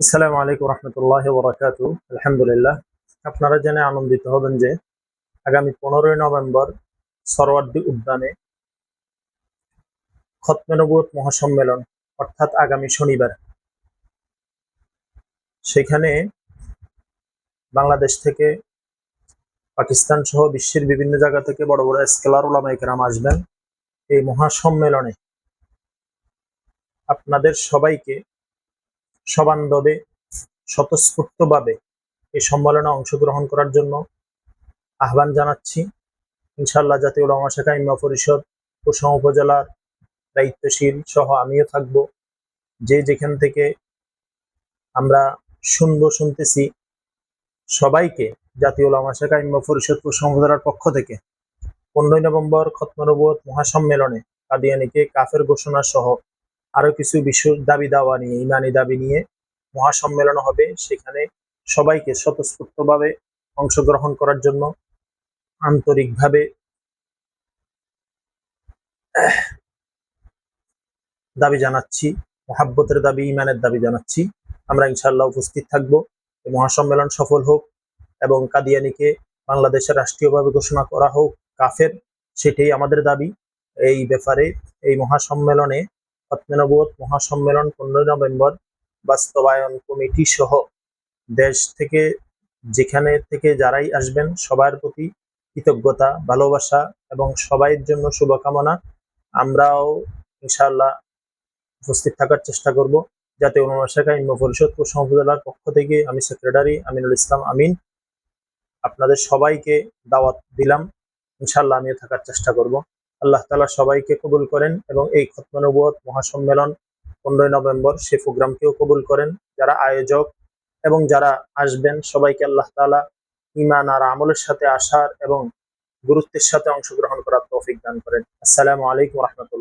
আসসালামু আলাইকুম রহমতুল্লাহ বরাকাত আলহামদুলিল্লাহ, আপনারা জেনে আনন্দিত হবেন যে আগামী পনেরোই নভেম্বর সরওয়ার্দী উদ্যানে খতমে নবুয়ত মহাসম্মেলন, অর্থাৎ আগামী শনিবার। সেখানে বাংলাদেশ থেকে পাকিস্তান সহ বিশ্বের বিভিন্ন জায়গা থেকে বড় বড় স্কেলার ওলামাইকেরাম আসবেন। এই মহাসম্মেলনে আপনাদের সবাইকে সবান্ধবে স্বতঃস্ফূর্তভাবে এই সম্মেলনে অংশগ্রহণ করার জন্য আহ্বান জানাচ্ছি। ইনশাল্লাহ জাতীয় উলামা শাখা ইম্মা পরিষদ কুসুম উপজেলার দায়িত্বশীল সহ আমিও থাকব। যে যেখান থেকে আমরা শুনব, শুনতেছি, সবাইকে জাতীয় উলামা শাখা ইম্মা পরিষদ উপজেলার পক্ষ থেকে পনেরোই নভেম্বর খতমনবত মহাসম্মেলনে কাদিয়ানিকে কাফের ঘোষণা সহ আরও কিছু বিষয়, দাবি দাওয়া নিয়ে, ইমানি দাবি নিয়ে মহাসম্মেলন হবে সেখানে সবাইকে স্বতঃস্ফূর্তভাবে অংশগ্রহণ করার জন্য আন্তরিকভাবে দাবি জানাচ্ছি, মহাব্বতের দাবি, ইমানের দাবি জানাচ্ছি। আমরা ইনশাল্লাহ উপস্থিত থাকব। মহাসম্মেলন সফল হোক এবং কাদিয়ানিকে বাংলাদেশের রাষ্ট্রীয়ভাবে ঘোষণা করা হোক কাফের, সেটাই আমাদের দাবি। এই ব্যাপারে, এই মহাসম্মেলনে ফতমেনবুয়ত মহাসম্মেলন পনেরোই নভেম্বর বাস্তবায়ন কমিটি সহ দেশ থেকে যেখানে থেকে যারাই আসবেন সবার প্রতি কৃতজ্ঞতা, ভালোবাসা এবং সবাইয়ের জন্য শুভকামনা। আমরাও ইনশাআল্লাহ উপস্থিত থাকার চেষ্টা করব যাতে অনুমান শাখা ইম্ম পরিষদ কুসুম উপজেলার পক্ষ থেকে আমি সেক্রেটারি আমিনুল ইসলাম আমিন আপনাদের সবাইকে দাওয়াত দিলাম। ইনশাল্লাহ আমিও থাকার চেষ্টা করব। আল্লাহ তালা সবাইকে কবুল করেন এবং এই খতমানুবোধ মহাসম্মেলন পনেরোই নভেম্বর সে প্রোগ্রামকেও কবুল করেন। যারা আয়োজক এবং যারা আসবেন, সবাইকে আল্লাহ তালা ইমান আর আমলের সাথে আসার এবং গুরুত্বের সাথে অংশগ্রহণ করার তৌফিক দান করেন। আসসালামু আলাইকুম রহমতুল্লাহ।